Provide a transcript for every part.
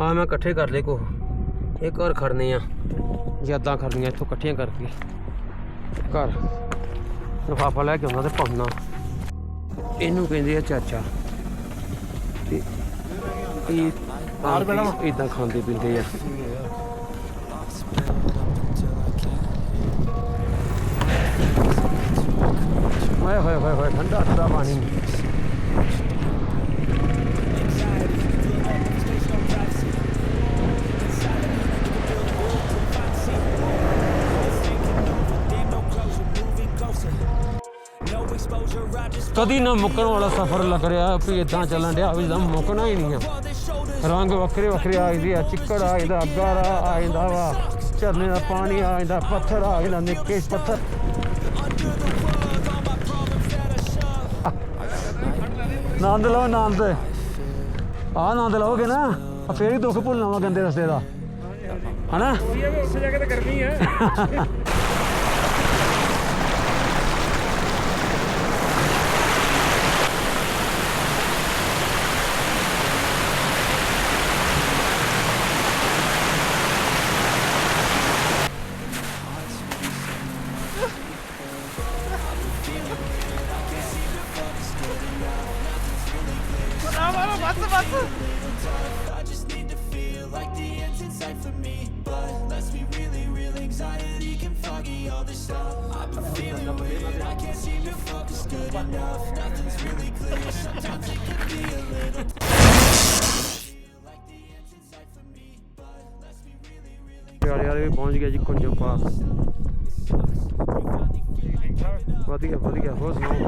ਆ ਮੈਂ ਇਕੱਠੇ ਕਰ ਲਏ ਕੋ ਇਹ ਘਰ ਖੜਨੇ ਆ। ਯਾਦਾਂ ਖੜਨੀਆਂ ਇੱਥੋਂ ਇਕੱਠੀਆਂ ਕਰਕੇ। ਘਰ। ਲਿਫਾਫਾ ਲੈ ਕੇ ਆਉਂਦਾ ਤੇ ਪਾਉਣਾ। ਇਹਨੂੰ ਕਹਿੰਦੇ ਆ ਚਾਚਾ। ਤੇ ਇਹ ਬਾਹਰ ਬੈਣਾ ਇਦਾਂ ਖਾਂਦੇ ਪੀਂਦੇ ਆ। ਹੋਏ ਹੋਏ ਹੋਏ ਠੰਡਾ ਠੰਡਾ ਪਾਣੀ। ਕਦੀ ਨਾ ਮੁੱਕਣ ਵਾਲਾ ਸਫ਼ਰ ਲੱਗ ਰਿਹਾ ਵੀ ਇਦਾਂ ਚੱਲਣ ਡਿਆ, ਵੀ ਤਾਂ ਮੁੱਕਣਾ ਹੀ ਨਹੀਂ ਆ। ਰੰਗ ਵੱਖਰੇ ਵੱਖਰੇ ਆ ਜਾਂਦੇ ਆ, ਚਿੱਕੜ ਆ ਜਾਂਦਾ ਗਾਰਾ ਆ ਜਾਂਦਾ ਵਾ। ਝਰਨੇ ਦਾ ਪਾਣੀ ਆ ਜਾਂਦਾ, ਪੱਥਰ ਆ ਜਾਂਦਾ ਨਿੱਕੇ ਪੱਥਰ। ਆਨੰਦ ਲਓ ਆਨੰਦ ਆ ਆਨੰਦ ਲਓਗੇ ਨਾ, ਆ ਫੇਰ ਹੀ ਦੁੱਖ ਭੁੱਲਣਾ ਵਾ ਗੰਦੇ ਰਸਤੇ ਦਾ। ਹਨਾ? ਉੱਥੇ ਜਾ ਕੇ ਤਾਂ ਕਰਨੀ ਹੈ seem to focus good enough Nothing's really clear, sometimes it can be a little Feel like the end's in sight for me But let's be really real ਪਿਆਰੇ ਵਾਲੇ ਵੀ ਪਹੁੰਚ ਗਿਆ ਜੀ ਕੁੰਜੋ ਪਾਸ ਵਧੀਆ ਵਧੀਆ ਹੋਰ ਸੁਣਾਓ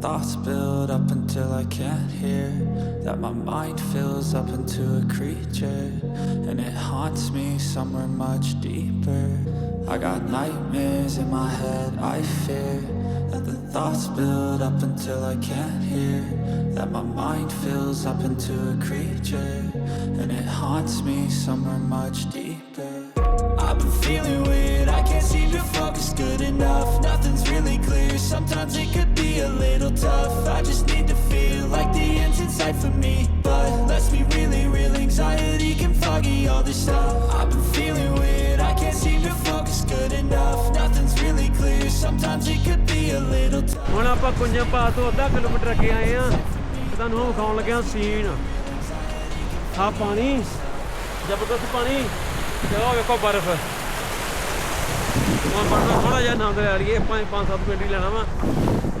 thoughts build up until I can't hear. That my mind fills up into a creature and it haunts me somewhere much deeper. I got nightmares in my head. I fear that the thoughts build up until I can't hear. That my mind fills up into a creature and it haunts me somewhere much deeper. I've been feeling weird, seem to focus good enough Nothing's really clear, sometimes it could be a little tough I just need to feel like the end's in sight for me But let's be really real, anxiety can foggy all this stuff I've been feeling weird, I can't seem to focus good enough Nothing's really clear, sometimes it could be a little tough ਹੁਣ ਆਪਾਂ ਕੁੰਜੋ ਪਾਸ ਤੋਂ ਅੱਧਾ kilometre ਅੱਗੇ ਆਏ ਆ ਤੇ ਤੁਹਾਨੂੰ ਉਹ ਵਿਖਾਉਣ ਲੱਗਿਆ ਸੀਨ ਆ ਪਾਣੀ ਜ਼ਬਰਦਸਤ ਪਾਣੀ ਤੇ ਉਹ ਵੇਖੋ ਬਰਫ਼ ਹੁਣ ਬਰਫ਼ ਥੋੜਾ ਜਿਹਾ ਨੰਦ ਲੈ ਲਈਏ ਪੰਜ ਪੰਜ ਸੱਤ ਮਿੰਟ ਹੀ ਲੈਣਾ ਵਾ,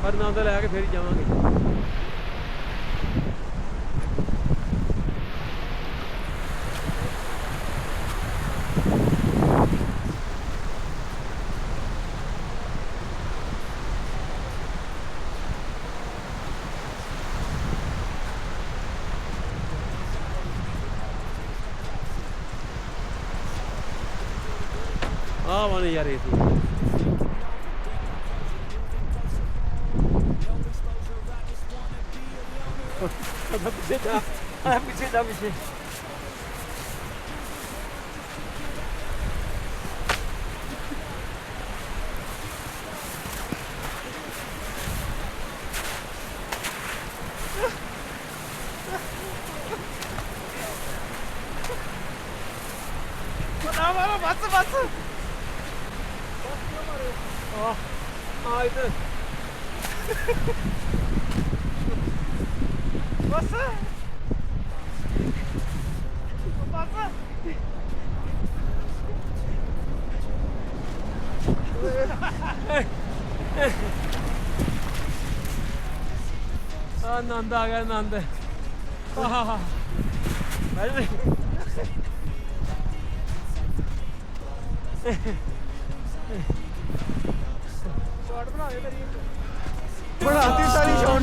ਪਰ ਨੰਦ ਲੈ ਕੇ ਫਿਰ ਹੀ ਜਾਵਾਂਗੇ ਆਹ ਵਾਲੇ ਯਾਰ ਇਹ ਸੀ ਪਿੱਛੇ ਜਾ ਆ ਪਿੱਛੇ ਜਾ ਪਿੱਛੇ ਨਾ ਮਾਰੋ ਬਸ ਬਸ ਆ ਇੱਧਰ ਬਸ ਬਸ ਆਨੰਦ ਆ ਗਿਆ ਆਨੰਦ। ਆਹਾ ਬੈਠ ਸ਼ਾਟ ਬਣਾ ਦੇ ਤੇਰੀ। ਬਣਾਤੀ ਸਾਰੀ shot.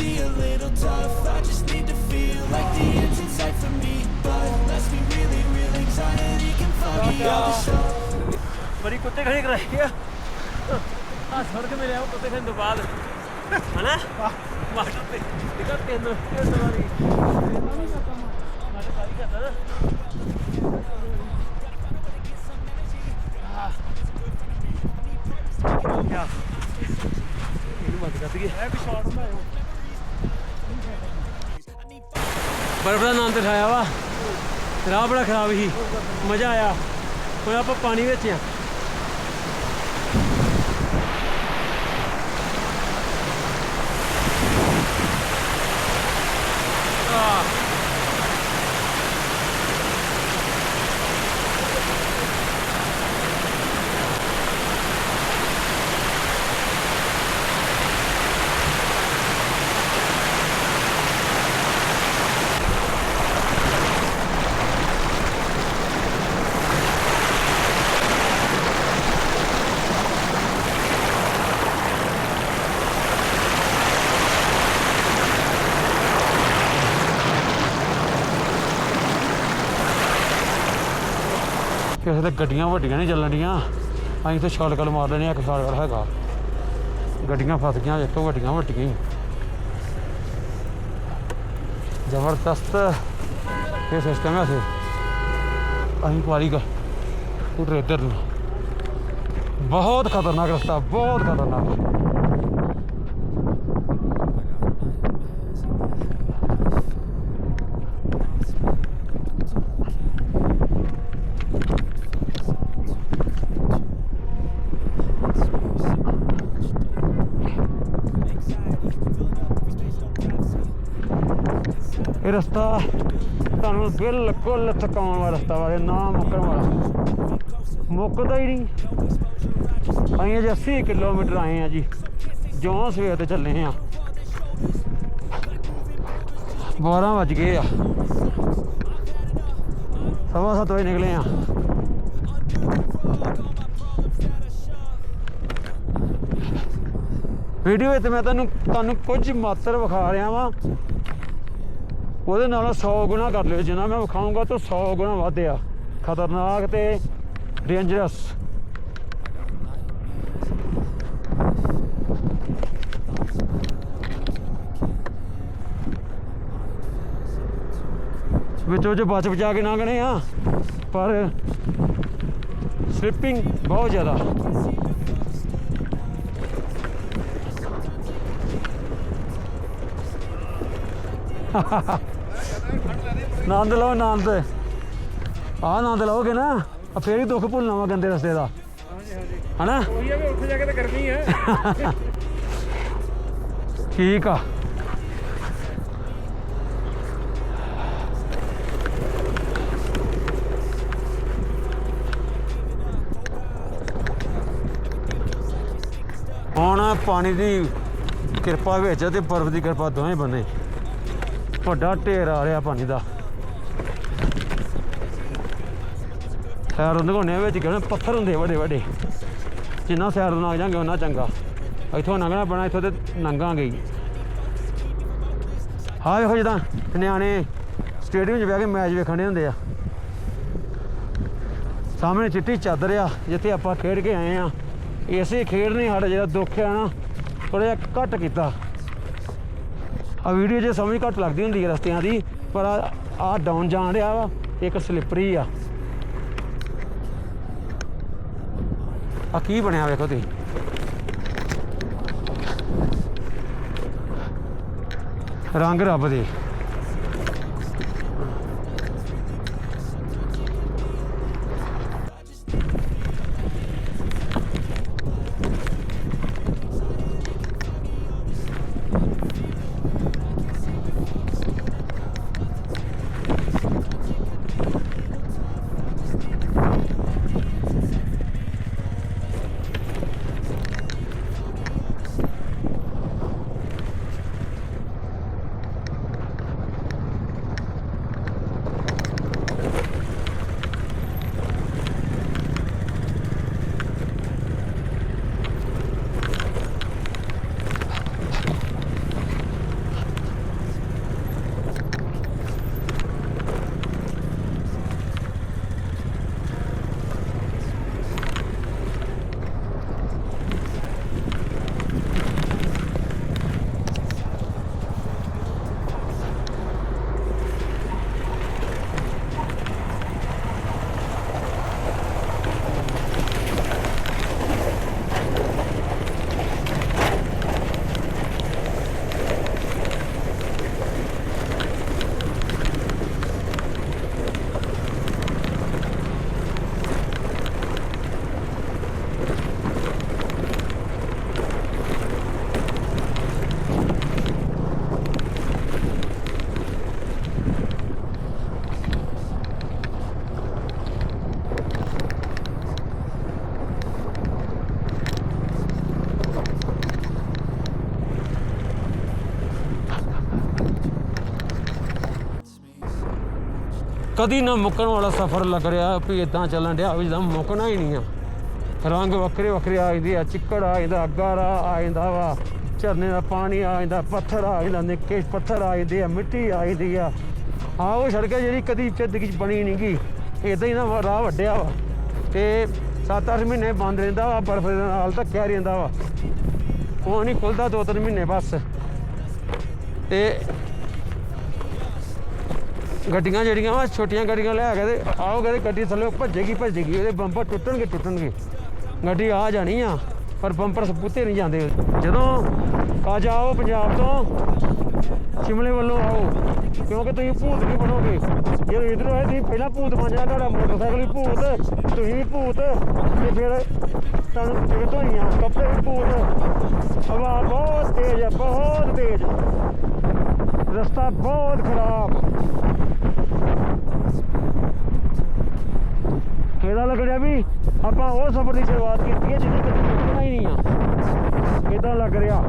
Nothing's really clear, sometimes it could be a little tough I just need to feel like the end's in sight for me But let's be really real, anxiety ਬੜੀ ਕੁੱਤੇ ਖੜੀ ਕਰਾਈ ਆ ਆ ਸੜਕ ਮਿਲਿਆ ਉਹ ਕੁੱਤੇ ਖੜਨ ਤੋਂ ਬਾਅਦ ਹਨਾ ਮਾਸਟਰ ਤੇ ਦਿਖਾ ਤਿੰਨ ਤਿੰਨ ਵਾਰੀ ਮਾਸਟਰ ਕਾਲੀ ਕਰਦਾ ਨਾ ਕਿਆ ਇਹਨੂੰ ਬੰਦ ਕਰ ਦਈਏ ਇਹ ਵੀ ਸ਼ਾਟ ਬਣਾਇਓ ਬਰਫ ਦਾ ਆਨੰਦ ਉਠਾਇਆ ਵਾ। ਰਾਹ ਬੜਾ ਖਰਾਬ ਸੀ। ਮਜ਼ਾ ਆਇਆ। ਹੁਣ ਆਪਾਂ ਪਾਣੀ ਵਿੱਚ ਆ ਆਹ। ਕਿਸੇ ਤੇ ਗੱਡੀਆਂ ਵੱਡੀਆਂ ਨਹੀਂ ਚੱਲਣੀਆਂ ਅਸੀਂ ਤਾਂ ਸ਼ਾਰਟਕਟ ਮਾਰ ਲੈਣੇ ਆ ਇੱਕ ਸ਼ਾਰਟਕਟ ਹੈਗਾ। ਗੱਡੀਆਂ ਫਸ ਗਈਆਂ ਇੱਥੋਂ ਵੱਡੀਆਂ ਵੱਡੀਆਂ ਹੀ। ਜ਼ਬਰਦਸਤ ਇਹ ਸਿਸਟਮ ਹੈ ਸੇ ਅਸੀਂ ਪਾਰੀ ਗਾ ਉਧਰ ਇੱਧਰ ਨੂੰ। ਬਹੁਤ ਖਤਰਨਾਕ ਰਸਤਾ, ਬਹੁਤ ਖਤਰਨਾਕ। ਰਸਤਾ ਤੁਹਾਨੂੰ ਬਿਲਕੁਲ ਥਕਾਉਣ ਵਾਲਾ ਰਸਤਾ ਵਾ ਨਾ ਮੁੱਕਣ ਵਾਲਾ। ਮੁੱਕਦਾ ਹੀ ਨਹੀਂ। ਅਸੀਂ ਅਜੇ 80 ਕਿਲੋਮੀਟਰ ਆਏ ਆ ਜੀ। ਜੋਂ ਸਵੇਰ ਤੇ ਚੱਲੇ ਆ। 12 ਵੱਜ ਗਏ ਆ। ਸਵਾ ਸੱਤ ਵਜੇ ਨਿਕਲੇ ਆ। ਵੀਡੀਓ ਵਿੱਚ ਮੈਂ ਤੁਹਾਨੂੰ ਤੁਹਾਨੂੰ ਕੁਝ ਮਾਤਰ ਵਿਖਾ ਰਿਹਾ ਵਾਂ। ਉਹਦੇ ਨਾਲੋਂ 100 ਗੁਣਾ ਕਰ ਲਿਓ, ਜਿੰਨਾ ਮੈਂ ਵਿਖਾਉਂਗਾ ਤਾਂ 100 ਗੁਣਾ ਵੱਧ ਆ ਖਤਰਨਾਕ ਤੇ ਡੇਂਜਰਸ ਵਿੱਚੋਂ ਜੋ ਬਚ ਬਚਾ ਕੇ ਲੰਘਣੇ ਆ, ਪਰ ਸਲਿੱਪਿੰਗ ਬਹੁਤ ਜ਼ਿਆਦਾ। ਆਨੰਦ ਲਓ ਆਨੰਦ ਆ ਆਨੰਦ ਲਓਗੇ ਨਾ ਆ ਫੇਰ ਹੀ ਦੁੱਖ ਭੁੱਲਣਾ ਵਾ ਗੰਦੇ ਰਸਤੇ ਦਾ। ਹਾਂਜੀ ਹਾਂਜੀ ਹਨਾ? ਉਹੀ ਆ ਵੀ ਉੱਥੇ ਜਾ ਕੇ ਤਾਂ ਕਰਨੀ ਹੈ ਠੀਕ ਆ। ਹੁਣ ਪਾਣੀ ਦੀ ਕਿਰਪਾ ਵਿੱਚ ਤੇ ਬਰਫ਼ ਦੀ ਕਿਰਪਾ ਦੋਵੇਂ ਬੰਨੇ ਵੱਡਾ ਢੇਰ ਆ ਰਿਹਾ ਪਾਣੀ ਦਾ। ਸੈਰ ਲੰਘਾਉਣੇ ਵਿੱਚ ਕਿਹੜੇ ਪੱਥਰ ਹੁੰਦੇ ਵੱਡੇ ਵੱਡੇ। ਜਿੰਨਾ ਸੈਰ ਲੰਘ ਜਾਂਗੇ ਉਹਨਾਂ ਚੰਗਾ। ਇੱਥੋਂ ਲੰਘਣਾ ਪੈਣਾ, ਇੱਥੋਂ ਤੇ ਲੰਘਾਂਗੇ ਹੀ। ਹਾਂ ਵੇਖੋ ਜਿੱਦਾਂ ਨਿਆਣੇ ਸਟੇਡੀਅਮ 'ਚ ਬਹਿ ਕੇ ਮੈਚ ਵੇਖਣ ਦੇ ਹੁੰਦੇ ਆ। ਸਾਹਮਣੇ ਚਿੱਟੀ ਚਾਦਰ ਆ, ਜਿੱਥੇ ਆਪਾਂ ਖੇਡ ਕੇ ਆਏ ਆ। ਇਸੇ ਖੇਡ ਨੇ ਸਾਡਾ, ਜਿਹੜਾ ਦੁੱਖ ਆ ਨਾ ਥੋੜਾ ਜਿਹਾ ਘੱਟ ਕੀਤਾ। ਆ ਵੀਡੀਓ 'ਚ ਸਮਝ ਘੱਟ ਲੱਗਦੀ ਹੁੰਦੀ ਹੈ ਰਸਤਿਆਂ ਦੀ, ਪਰ ਆ ਡਾਊਨ ਜਾਣ ਰਿਹਾ ਵਾ, ਇੱਕ ਸਲਿੱਪਰੀ ਆ। ਆ ਕੀ ਬਣਿਆ ਵੇਖੋ ਤੁਸੀਂ? ਰੰਗ ਰੱਬ ਦੇ। ਕਦੀ ਨਾ ਮੁੱਕਣ ਵਾਲਾ ਸਫ਼ਰ ਲੱਗ ਰਿਹਾ ਵੀ ਇਦਾਂ ਚੱਲਣ ਡਿਆ ਵੀ ਜਿੱਦਾਂ ਮੁੱਕਣਾ ਹੀ ਨਹੀਂ ਆ। ਰੰਗ ਵੱਖਰੇ ਵੱਖਰੇ ਆ ਜਾਂਦੇ ਆ, ਚਿੱਕੜ ਆ ਜਾਂਦਾ ਗਾਰਾ ਆ ਜਾਂਦਾ ਵਾ, ਝਰਨੇ ਦਾ ਪਾਣੀ ਆ ਜਾਂਦਾ, ਪੱਥਰ ਆ ਜਾਂਦਾ, ਨਿੱਕੇ ਪੱਥਰ ਆ ਜਾਂਦੇ ਆ, ਮਿੱਟੀ ਆ ਜਾਂਦੀ ਆ। ਆ ਉਹ ਸੜਕ ਹੈ ਜਿਹੜੀ ਕਦੀ ਜ਼ਿੰਦਗੀ 'ਚ ਬਣੀ ਨਹੀਂ ਗਈ ਇਦਾਂ ਹੀ ਨਾ ਰਾਹ ਵੱਡਿਆ ਵਾ। ਤੇ 7-8 ਮਹੀਨੇ ਬੰਦ ਰਹਿੰਦਾ ਵਾ, ਬਰਫ਼ ਦੇ ਨਾਲ ਧੱਕਿਆ ਰਹਿੰਦਾ ਵਾ। ਉਹ ਨਹੀਂ ਖੁੱਲਦਾ ਦੋ ਤਿੰਨ ਮਹੀਨੇ ਬਸ। ਤੇ ਗੱਡੀਆਂ ਜਿਹੜੀਆਂ ਵਾ, ਛੋਟੀਆਂ ਗੱਡੀਆਂ ਲੈ ਕੇ ਤੇ ਆਓਗੇ ਤੇ ਗੱਡੀ ਥੱਲੇ ਭੱਜੇਗੀ ਭੱਜੇਗੀ, ਉਹਦੇ ਬੰਪਰ ਟੁੱਟਣਗੇ ਟੁੱਟਣਗੇ। ਗੱਡੀ ਆ ਜਾਣੀ ਆ, ਪਰ ਬੰਪਰ ਸਪੂਤੇ ਨਹੀਂ ਜਾਂਦੇ। ਜਦੋਂ ਆ ਜਾਓ ਪੰਜਾਬ ਤੋਂ, ਸ਼ਿਮਲੇ ਵੱਲੋਂ ਆਓ, ਕਿਉਂਕਿ ਤੁਸੀਂ ਭੂਤ ਨਹੀਂ ਬਣੋਗੇ। ਜੇ ਇਧਰੋਂ ਆਏ ਤੁਸੀਂ ਪਹਿਲਾਂ ਭੂਤ ਬਣ ਜਾਣਾ ਤੁਹਾਡਾ ਮੋਟਰਸਾਈਕਲ ਵੀ ਭੂਤ, ਤੁਸੀਂ ਵੀ ਭੂਤ, ਤੇ ਫਿਰ ਤੁਹਾਨੂੰ ਫਿਰ ਹੋਈਆਂ ਕੱਪੜੇ ਵੀ ਭੂਤ। ਹਵਾ ਬਹੁਤ ਤੇਜ਼ ਹੈ ਬਹੁਤ ਤੇਜ਼। ਰਸਤਾ ਬਹੁਤ ਖਰਾਬ। ਇਹਦਾ ਲੱਗ ਰਿਹਾ ਵੀ ਆਪਾਂ ਉਹ ਸਫ਼ਰ ਦੀ ਸ਼ੁਰੂਆਤ ਕੀਤੀ ਹੈ ਜਿਹਦੇ ਕਦੇ ਮੁੱਕਣਾ ਹੀ ਨਹੀਂ ਆ। ਇਦਾਂ ਲੱਗ ਰਿਹਾ?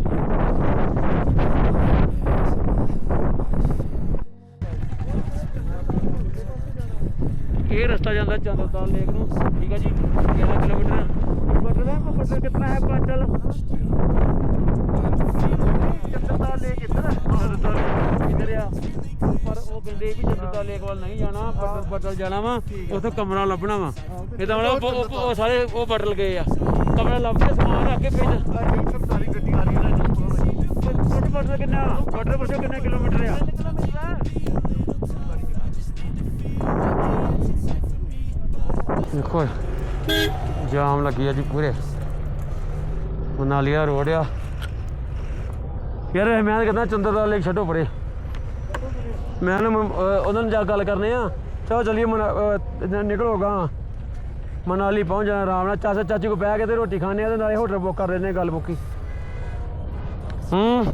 ਇਹ ਰਸਤਾ ਜਾਂਦਾ ਚੰਦਰਤਾਲ ਲੇਕ ਨੂੰ। ਠੀਕ ਹੈ ਜੀ? 11 ਕਿਲੋਮੀਟਰ ਬਟਰ ਹੈ ਬਟਰ ਕਿੰਨਾ ਹੈ, ਪਾਚਲ? ਆ। ਪਰ ਉਹ ਕਹਿੰਦੇ ਵੀ ਚੰਦਰਤਾਲ ਲੇਕ ਵੱਲ ਨਹੀਂ ਜਾਣਾ ਬਟਲ ਜਾਣਾ ਵਾ ਉੱਥੇ ਕਮਰਾ ਲੱਭਣਾ ਵਾ। ਇਹਦਾ ਮਤਲਬ ਉਹ- ਉਹ ਉਹ ਸਾਰੇ ਉਹ ਬਟਲ ਗਏ ਆ। ਕਮਰਾ ਲੱਭ ਕੇ ਸਮਾਨ ਕਿੰਨਾ ਪੁੱਛੋ ਕਿੰਨੇ ਕਿਲੋਮੀਟਰ ਆ? ਦੇਖੋ ਜਾਮ ਲੱਗੀ ਆ ਜੀ ਪੂਰੇ। ਮਨਾਲੀਆ ਰੋਡ ਆ। ਯਾਰ ਇਹ ਮੈਂ ਤਾਂ ਕਹਿੰਦਾ ਚੰਦਰਦਾਰ ਲੇਕ ਛੱਡੋ ਪਰੇ। ਮੈਂ ਨਾ ਉਹਨਾਂ ਨਾਲ ਜਾ ਗੱਲ ਕਰਨੇ ਆ। ਚਲੋ ਚਲੀਏ ਮਨਾ ਅਹ ਨਿਕਲੋਗਾ ਮਨਾਲੀ ਪਹੁੰਚ ਜਾਣਾ ਆਰਾਮ ਨਾਲ। ਚਾਚਾ ਚਾਚੀ ਕੋ ਬਹਿ ਕੇ ਤੇ ਰੋਟੀ ਖਾਣੇ ਆ ਤੇ ਨਾਲੇ ਹੋਟਲ ਬੁੱਕ ਕਰ ਲੈਨੇ ਗੱਲ ਬੁੱਕੀ। ਹੂੰ।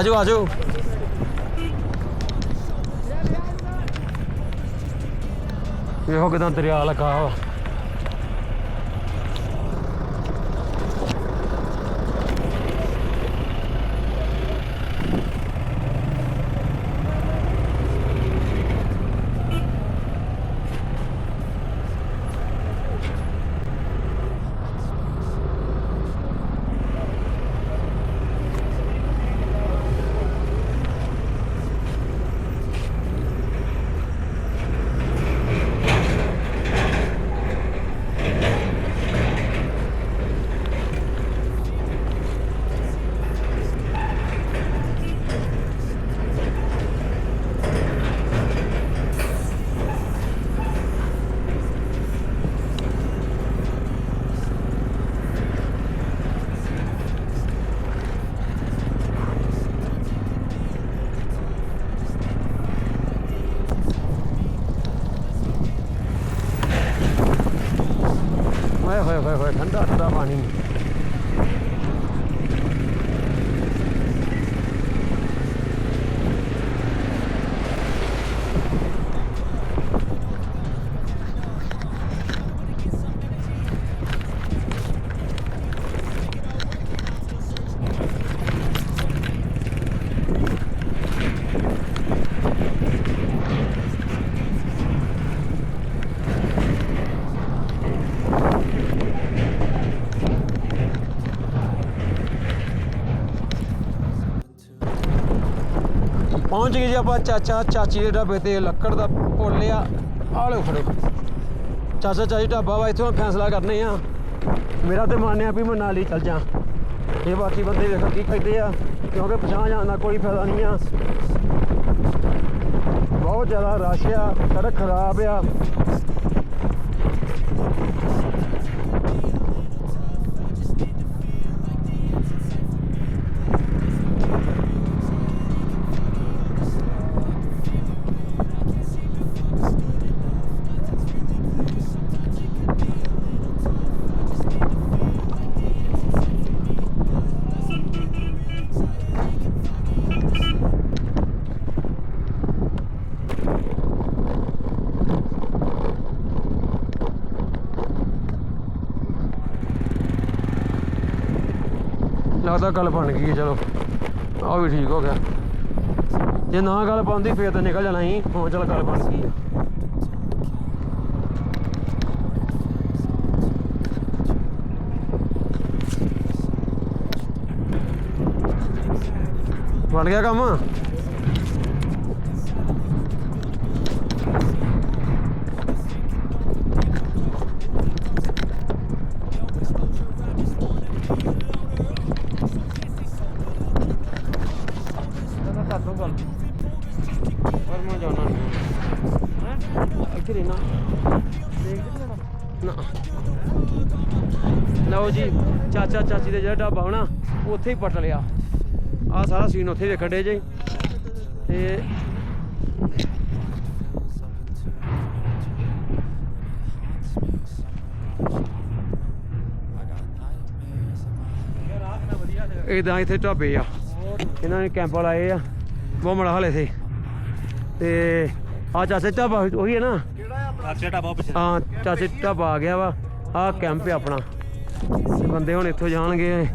ਆਜੋ ਆਜੋ। ਇਹੋ ਕਿਦਾਂ ਦਰਿਆ ਲੱਗਾ ਵਾ। ਹੋਏ ਹੋਏ ਪਹੁੰਚ ਗਏ ਜੀ ਆਪਾਂ ਚਾਚਾ, ਚਾਚੀ ਦੇ ਢਾਬੇ ਤੇ ਲੱਕੜ ਦਾ ਭੋਲਿਆ ਆ ਲਓ ਖੜੇ ਚਾਚਾ, ਚਾਚੀ ਢਾਬਾ ਵਾ, ਇੱਥੋਂ ਫੈਸਲਾ ਕਰਨੇ ਆ। ਮੇਰਾ ਤੇ ਮਨ ਆ ਵੀ ਮਨਾਲੀ ਚੱਲ ਜਾ। ਇਹ ਬਾਕੀ ਬੰਦੇ ਵੇਖੋ ਕੀ ਕਹਿੰਦੇ ਆ, ਕਿਉਂਕਿ ਪਛਾਣ ਜਾਣ ਦਾ ਕੋਈ ਫਾਇਦਾ ਨਹੀਂ ਆ। ਬਹੁਤ ਜ਼ਿਆਦਾ ਰਸ਼ ਆ, ਸੜਕ ਖਰਾਬ ਆ। ਲੱਗਦਾ ਗੱਲ ਬਣ ਗਈ ਹੈ, ਚਲੋ। ਆ ਵੀ ਠੀਕ ਹੋ ਗਿਆ। ਜੇ ਨਾ ਗੱਲ ਪਾਉਂਦੀ ਫੇਰ ਤਾਂ ਨਿਕਲ ਜਾਣਾ ਸੀ ਹੁਣ ਚਲ ਗੱਲ ਬਣ ਗਈ ਆ। ਬਣ ਗਿਆ ਕੰਮ? ਚਾਚਾ ਚਾਚੀ ਦੇ ਜਿਹੜਾ ਢਾਬਾ ਹੋਣਾ ਉੱਥੇ ਹੀ ਪਟ ਲਿਆ। ਆ ਸਾਰਾ ਸੀਨ ਉੱਥੇ ਵੇਖਣ ਡੇ ਜੇ। ਤੇ ਇਦਾਂ ਇੱਥੇ ਢਾਬੇ ਆ। ਇਹਨਾਂ ਨੇ ਕੈਂਪ ਲਾਏ ਆ ਬਹੁਤ ਮੜਾ ਹਲੇ ਥੇ ਤੇ ਆ ਚਾਚੇ ਢਾਬਾ ਉਹੀ ਹੈ ਨਾ? ਅੱਛਾ ਢਾਬਾ ਪਿੱਛੇ। ਹਾਂ ਚਾਚੇ ਢਾਬਾ ਆ ਗਿਆ ਵਾ। ਆ ਕੈਂਪ ਹੈ ਆਪਣਾ। ਤੇ ਬੰਦੇ ਹੁਣ ਇੱਥੋਂ ਜਾਣਗੇ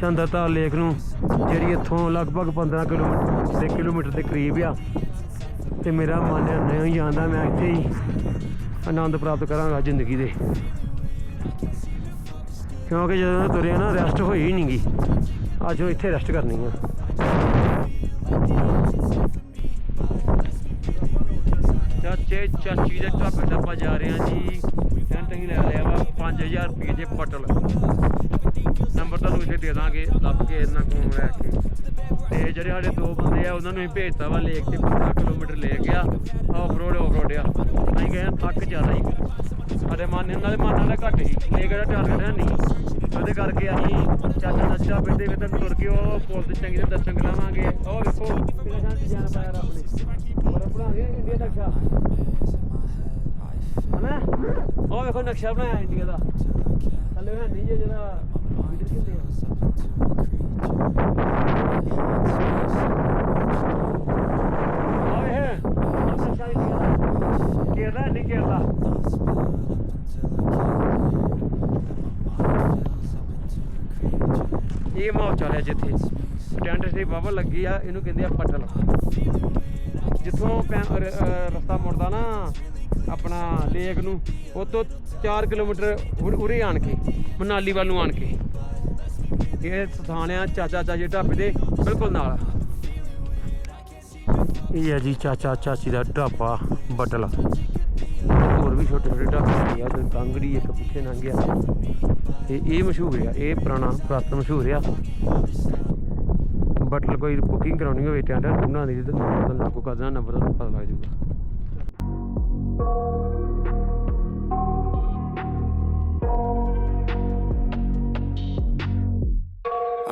ਚੰਦਰਤਾ ਲੇਕ ਨੂੰ, ਜਿਹੜੀ ਇੱਥੋਂ ਲਗਭਗ 15 ਕਿਲੋਮੀਟਰ ਦੇ ਕਿਲੋਮੀਟਰ ਦੇ ਕਰੀਬ ਆ। ਤੇ ਮੇਰਾ ਮਨ ਨਹੀਂ ਜਾਂਦਾ, ਮੈਂ ਇੱਥੇ ਹੀ ਆਨੰਦ ਪ੍ਰਾਪਤ ਕਰਾਂਗਾ ਜ਼ਿੰਦਗੀ ਦੇ। ਕਿਉਂਕਿ ਜਦੋਂ ਤੁਰਿਆ ਨਾ ਰੈਸਟ ਹੋਈ ਹੀ ਨਹੀਂਗੀ ਅੱਜ ਉਹ ਇੱਥੇ ਰੈਸਟ ਕਰਨੀ ਆ। ਚਾਚੇ, ਚਾਚੀ ਦੇ ਢਾਬੇ ਤੇ ਆਪਾਂ ਜਾ ਰਹੇ ਹਾਂ ਜੀ। ਟੈਂਟ ਹੀ ਲੈ ਲਿਆ ਵਾ 5000 ਰੁਪਏ ਜੇ ਪਟਲ। ਨੰਬਰ ਤੁਹਾਨੂੰ ਇੱਥੇ ਦੇ ਦਾਂਗੇ, ਲੱਭ ਕੇ ਇਹਨਾਂ ਕੋਲ ਲੈ ਕੇ। ਤੇ ਜਿਹੜੇ ਸਾਡੇ ਦੋ ਬੰਦੇ ਆ, ਉਹਨਾਂ ਨੂੰ ਹੀ ਭੇਜਤਾ ਵਾ ਲੇਕ ਤੇ 15 ਕਿਲੋਮੀਟਰ ਲੈ ਗਿਆ ਆਫ ਰੋਡ ਆਫ ਰੋਡ ਆ। ਅਸੀਂ ਗਏ ਥੱਕ ਜ਼ਿਆਦਾ ਹੀ। ਸਾਡੇ ਮਨ ਇਹਨਾਂ ਦੇ ਮਨ ਨਾਲ ਘੱਟ ਹੀ। ਲੇਕ ਦਾ ਟਾਰਗੇਟ ਹੈ ਨਹੀਂ। ਉਹਦੇ ਕਰਕੇ ਅਸੀਂ ਚਾਚਾ ਚਾਚੀ ਢਾਬੇ ਤੇ ਵੀ ਤੁਰ ਕੇ ਉਹ ਪੁਲ ਤੇ ਚੰਗੀ ਦੇ ਦਰਸ਼ਨ ਕਰਾਵਾਂਗੇ। ਉਹ ਵੇਖੋ ਕਿਹੜਾ ਸ਼ਾਂਤੀ ਪਾਇਆ ਰੱਬ ਨੇ। ਹੋਰ ਬਣਾ ਇੰਡੀਆ ਦਾ ਨਕਸ਼ਾ ਹਨਾ? ਉਹ ਵੇਖੋ ਨਕਸ਼ਾ ਬਣਾਇਆ ਇੰਡੀਆ ਦਾ। ਥੱਲੇ ਹੈ ਨਹੀਂ ਜਿਹੜਾ ਮੀਟਰ ਕਿੰਦੇ ਆ। ਆਵੇ ਹੈ ਨਕਸ਼ਾ ਇੰਡੀਆ ਦਾ। ਕੇਰਲਾ ਨਹੀਂ ਕੇਰਲਾ? ਇਹ ਮਾਹੌਲ ਚੱਲਿਆ ਜਿੱਥੇ। ਟੈਂਟ ਤੇ ਬਾਬਾ ਲੱਗੀ ਆ, ਇਹਨੂੰ ਕਹਿੰਦੇ ਆ ਪਟਲ। ਜਿੱਥੋਂ ਰਸਤਾ ਮੁੜਦਾ ਨਾ ਆਪਣਾ ਲੇਕ ਨੂੰ ਉਹ ਤੋਂ 4 ਕਿਲੋਮੀਟਰ ਉਰ- ਉਰੇ ਆਣ ਕੇ ਮਨਾਲੀ ਵੱਲ ਨੂੰ ਆਣ ਕੇ ਇਹ ਸਥਾਨ ਆ ਚਾਚਾ ਚਾਚੀ ਢਾਬੇ ਦੇ ਬਿਲਕੁਲ ਨਾਲ ਇਹ ਹੈ ਜੀ ਚਾਚਾ ਚਾਚੀ ਦਾ ਢਾਬਾ ਬਟਲਾ ਹੋਰ ਵੀ ਛੋਟੇ ਛੋਟੇ ਢਾਬੇ ਆ ਤੇ ਕਾਂਗੜੀ ਇੱਕ ਪਿੱਛੇ ਲੰਘ ਗਿਆ ਤੇ ਇਹ ਮਸ਼ਹੂਰ ਆ ਇਹ ਪੁਰਾਣਾ ਪੁਰਾਤਨ ਮਸ਼ਹੂਰ ਆ ਬਟਲ ਕੋਈ ਬੁਕਿੰਗ ਕਰਾਉਣੀ ਹੋਵੇ ਟੈਂਡਰ ਉਹਨਾਂ ਦੀ ਤਾਂ ਲਾਗੂ ਕਰ ਦੇਣਾ ਨੰਬਰ ਦਾ ਪਤਾ ਲੱਗ ਜਾਊਗਾ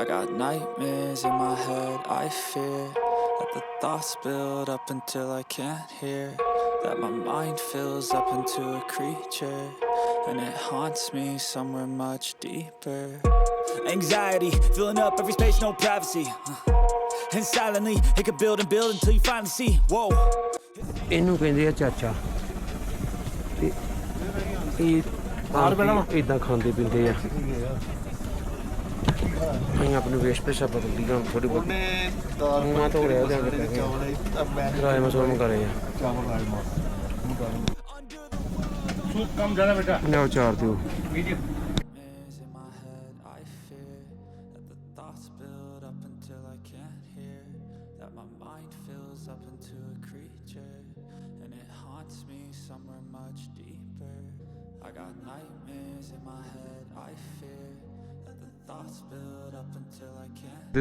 I got nightmares in my head, I fear that the thoughts build up until I can't hear. That my mind fills up into a creature, and it haunts me somewhere much deeper. Anxiety filling up every space, no privacy. Uh, And silently, it could build and build until you finally see. Whoa. ਇਹਨੂੰ ਕਹਿੰਦੇ ਆ ਚਾਚਾ ਤੇ ਇਹ ਬਾਹਰ ਬਹਿਣਾ ਵਾ? ਇਦਾਂ ਖਾਂਦੇ ਪੀਂਦੇ ਆ ਅਸੀਂ ਆਪਣੀ ਵੇਸ਼ ਪੇਸ਼ਾ ਬਦਲਦੀ ਗਾਂ ਥੋੜੀ ਬਹੁਤ। ਉਹਨੇ ਦਾਲ ਮੂੰਹਾਂ ਰਿਹਾ ਉਹਦੇ ਚਾਵਲ ਹੈ ਤਾਂ ਮੈਂ ਰਾਏ ਮਸੂਮ ਕਰੇ ਆ। ਚਾਵਲ ਰਾਜਮਾ ਸੂਪ ਕੰਮ ਜ਼ਿਆਦਾ ਬੇਟਾ। ਲਿਆਓ ਚਾਰ ਦਿਓ। ਮੀਡੀਅਮ।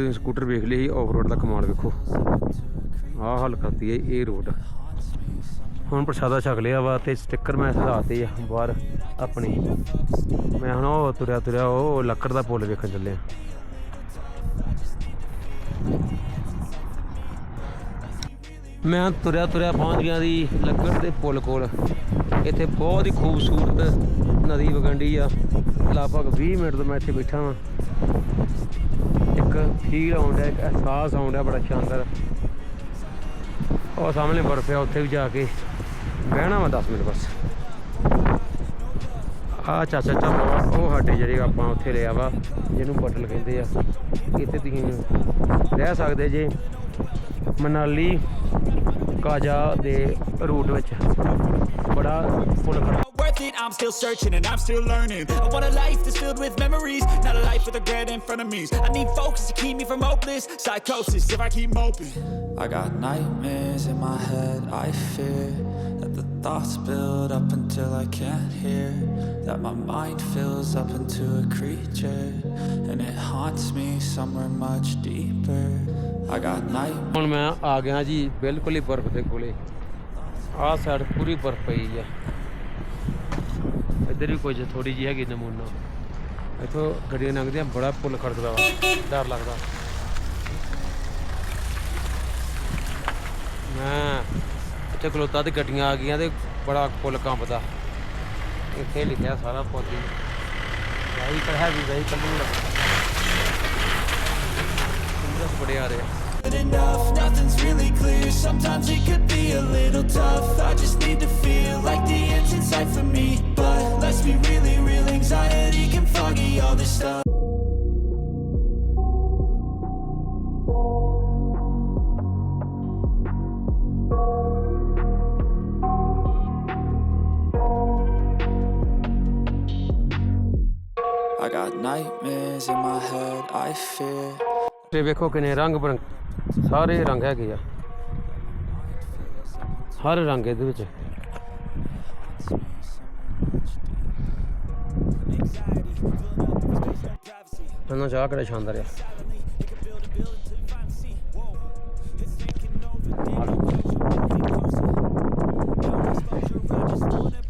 I ਸਕੂਟਰ ਵੇਖ ਲਈ ਆਫ ਰੋਡ ਦਾ ਕਮਾਲ ਵੇਖੋ। ਆਹ ਹੱਲ ਕਰਦੀ ਹੈ ਇਹ ਰੋਡ ਹੁਣ ਪ੍ਰਸ਼ਾਦਾ ਛਕ ਲਿਆ ਵਾ ਤੇ ਸਟicker ਮੈਂ ਲਾਤੇ ਆ ਬਾਹਰ ਆਪਣੀ। ਮੈਂ ਹੁਣ ਉਹ ਤੁਰਿਆ ਤੁਰਿਆ ਉਹ ਲੱਕੜ ਦਾ ਪੁੱਲ ਵੇਖਣ ਚੱਲਿਆ। ਮੈਂ ਤੁਰਿਆ ਤੁਰਿਆ ਪਹੁੰਚ ਗਿਆ ਦੀ ਲੱਕੜ ਦੇ ਪੁੱਲ ਕੋਲ। ਇੱਥੇ ਬਹੁਤ ਹੀ ਖੂਬਸੂਰਤ ਨਦੀ ਵਗੰਡੀ ਆ। ਲਗਭਗ 20 ਮਿੰਟ ਤੋਂ ਮੈਂ ਇੱਥੇ ਬੈਠਾ ਵਾਂ। ਇੱਕ ਫੀਲ ਆਉਂਦਾ, ਇੱਕ ਅਹਿਸਾਸ ਆਉਂਦਾ ਬੜਾ ਸ਼ਾਨਦਾਰ। ਉਹ ਸਾਹਮਣੇ ਬਰਫ਼ ਆ, ਉੱਥੇ ਵੀ ਜਾ ਕੇ ਬਹਿਣਾ ਵਾ 10 ਮਿੰਟ ਬਸ। ਆ ਚਾਚਾ ਢਾਬਾ ਉਹ ਸਾਡੇ ਜਿਹੜੇ ਆਪਾਂ ਉੱਥੇ ਲਿਆ ਵਾ, ਜਿਹਨੂੰ ਬਟਲ ਕਹਿੰਦੇ ਆ, ਇੱਥੇ ਤੁਸੀਂ ਰਹਿ ਸਕਦੇ ਜੇ ਮਨਾਲੀ, ਕਾਜਾ ਦੇ ਰੂਟ ਵਿੱਚ। ਬੜਾ ਪੁਲ ਖੜਾ। it, I'm still searching and I'm still learning. I want a life that's filled with memories, not a life with regret and frenemies. I need focus to keep me from hopeless psychosis if I keep moping. I got nightmares in my head, I fear that the thoughts build up until I can't hear. That my mind fills up into a creature and it haunts me somewhere much deeper. I got nightmares. ਹੁਣ ਮੈਂ ਆ ਗਿਆ ਜੀ ਬਿਲਕੁਲ ਹੀ ਬਰਫ਼ ਦੇ ਕੋਲੇ ਆਹ ਸਾਈਡ ਪੂਰੀ ਬਰਫ਼ ਪਈ ਆ ਇੱਧਰ ਵੀ ਕੁਝ ਥੋੜੀ ਜਿਹੀ ਹੈਗੀ ਨਮੂਨਾ। ਇੱਥੋਂ ਗੱਡੀਆਂ ਲੰਘਦੀਆਂ, ਬੜਾ ਪੁੱਲ ਖੜਕਦਾ ਵਾ। ਡਰ ਲੱਗਦਾ। ਮੈਂ ਇੱਥੇ ਖਲੋਤਾ ਤੇ ਗੱਡੀਆਂ ਆ ਗਈਆਂ ਤੇ ਬੜਾ ਪੁੱਲ ਕੰਬਦਾ। ਇੱਥੇ ਲਿਖਿਆ ਸਾਰਾ ਪੁੱਲ ਹੀ। ਵਹੀਕਲ ਹੈਵੀ ਵਹੀਕਲ ਨੂੰ ਲੱਗਦਾ ਬੜੇ ਆ ਰਹੇ good enough, nothing's really clear. Sometimes it could be a little tough. I just need to feel like the end's in sight for me. But let's be really real, anxiety can foggy all this stuff. I got nightmares in my head, I fear ਤੇ ਵੇਖੋ ਕਿੰਨੇ ਰੰਗ ਬਰੰਗ, ਸਾਰੇ ਰੰਗ ਹੈਗੇ ਆ। ਹਰ ਰੰਗ ਇਹਦੇ ਵਿੱਚ। ਤੈਨੂੰ ਚਾਹ ਕਿਹੜਾ ਸ਼ਾਨਦਾਰ ਆ।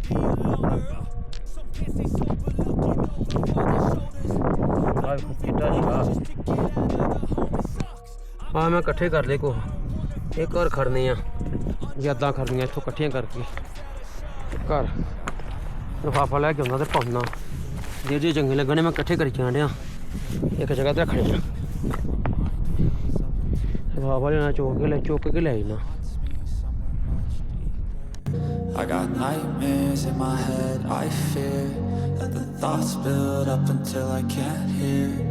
ਆਹ ਮੈਂ ਇਕੱਠੇ ਕਰ ਲਏ ਕੋ ਇਹ ਘਰ ਖੜਨੇ ਆ। ਯਾਦਾਂ ਖੜਨੀਆਂ ਇੱਥੋਂ ਇਕੱਠੀਆਂ ਕਰਕੇ। ਘਰ। ਲਿਫਾਫਾ ਲੈ ਕੇ ਆਉਂਦਾ ਤੇ ਪਾਉਣਾ। ਜੇ ਜੇ ਚੰਗੇ ਲੱਗਣੇ ਮੈਂ ਇਕੱਠੇ ਕਰੀ ਜਾਣ ਡਿਆ। ਇੱਕ ਜਗ੍ਹਾ ਤੇ ਰੱਖਣੇ ਆ ਲਿਫਾਫਾ ਲੈਣਾ ਚੁੱਕ ਕੇ ਲੈ ਚੁੱਕ ਕੇ ਲੈ ਜਾਣਾ। I got nightmares in my head, I fear That the thoughts build up until I can't hear.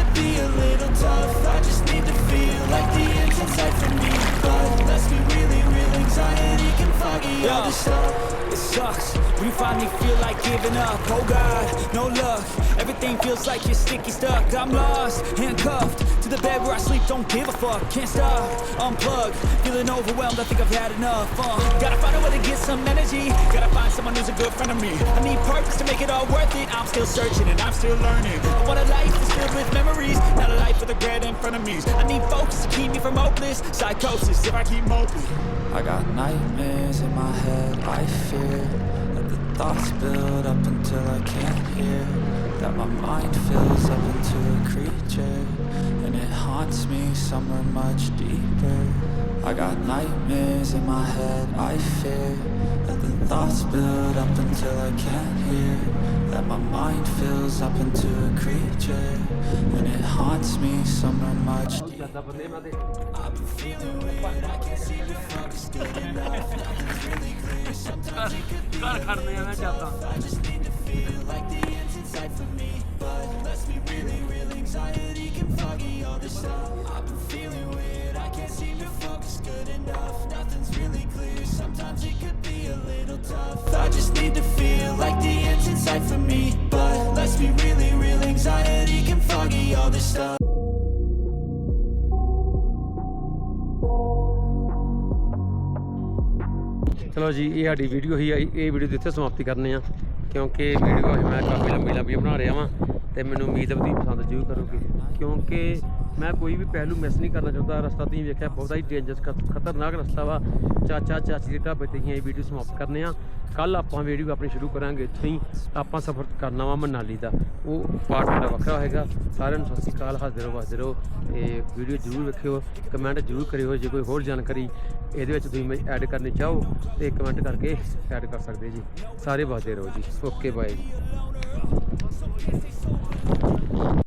all this stuff It sucks. When you finally feel like giving up. Oh God, no luck. Everything feels like you're sticky stuck. I'm lost, handcuffed the bed where I sleep, don't give a fuck. Can't stop, unplug Feeling overwhelmed, I think I've had enough uh, Gotta find a way to get some energy. Gotta find someone who's a good friend of me. I need purpose to make it all worth it. I'm still searching and I'm still learning. I want a life that's filled with memories Not a life with regret in front of me. I need focus to keep me from hopeless Psychosis. If I keep moping. I got nightmares in my head, I fear That the thoughts build up until I can't hear. That my mind fills up into a creature and it haunts me somewhere much deeper. I got nightmares in my head, I fear that the thoughts build up until I can't hear. That my mind fills up into a creature, and it haunts me somewhere much deeper. I've been feeling weird, I can see good enough. Nothing's really clear, sometimes it could be. I just need to feel like the end's inside for me, but let's be really, really. Anxiety can foggy all this stuff I've been feeling weird, I can't seem to focus good enough Nothing's really clear, sometimes it could be a little tough I just need to feel like the end's in sight for me But let's be really real, anxiety can foggy all this stuff ਚਲੋ ਜੀ ਇਹ ਸਾਡੀ video ਹੀ ਆ ਇਹ video ਦੀ ਇੱਥੇ ਸਮਾਪਤੀ ਕਰਨੇ ਆ ਕਿਉਂਕਿ ਵੀਡੀਓ ਮੈਂ ਕਾਫੀ ਲੰਬੀ ਲੰਬੀ ਬਣਾ ਰਿਹਾ ਵਾਂ ਤੇ ਮੈਨੂੰ ਉਮੀਦ ਹੈ ਤੁਸੀਂ ਪਸੰਦ ਜ਼ਰੂਰ ਕਰੋਗੇ। ਕਿਉਂਕਿ ਮੈਂ ਕੋਈ ਵੀ ਪਹਿਲੂ ਮਿਸ ਨਹੀਂ ਕਰਨਾ ਚਾਹੁੰਦਾ। ਰਸਤਾ ਤੁਸੀਂ ਵੇਖਿਆ, ਬਹੁਤ ਹੀ ਡੇਂਜਰਸ ਖਤਰਨਾਕ ਰਸਤਾ ਵਾ। ਚਾਚਾ, ਚਾਚੀ ਦੇ ਢਾਬੇ ਤੇ ਹੀ ਇਹ ਵੀਡੀਓ ਸਮਾਪਤ ਕਰਨੇ ਆ। ਕੱਲ ਆਪਾਂ ਵੀਡੀਓ ਆਪਣੀ ਸ਼ੁਰੂ ਕਰਾਂਗੇ ਇੱਥੋਂ ਹੀ। ਆਪਾਂ ਸਫ਼ਰ ਕਰਨਾ ਵਾ ਮਨਾਲੀ ਦਾ। ਉਹ ਪਾਰਟ ਮੇਰਾ ਵੱਖਰਾ ਹੋਏਗਾ। ਸਾਰਿਆਂ ਨੂੰ ਸਤਿ ਸ਼੍ਰੀ ਅਕਾਲ, ਹਾਜ਼ਰ ਹੋ ਹਾਜ਼ਰ ਹੋ ਤੇ ਵੀਡੀਓ ਜ਼ਰੂਰ ਵੇਖਿਓ ਕਮੈਂਟ ਜ਼ਰੂਰ ਕਰਿਓ। ਜੇ ਕੋਈ ਹੋਰ ਜਾਣਕਾਰੀ ਇਹਦੇ ਵਿੱਚ ਤੁਸੀਂ ਐਡ ਕਰਨੀ ਚਾਹੋ, ਤੇ ਕਮੈਂਟ ਕਰਕੇ ਐਡ ਕਰ ਸਕਦੇ ਜੀ। ਸਾਰੇ ਵਾਦੇ ਰਹੋ ਜੀ। Okay bye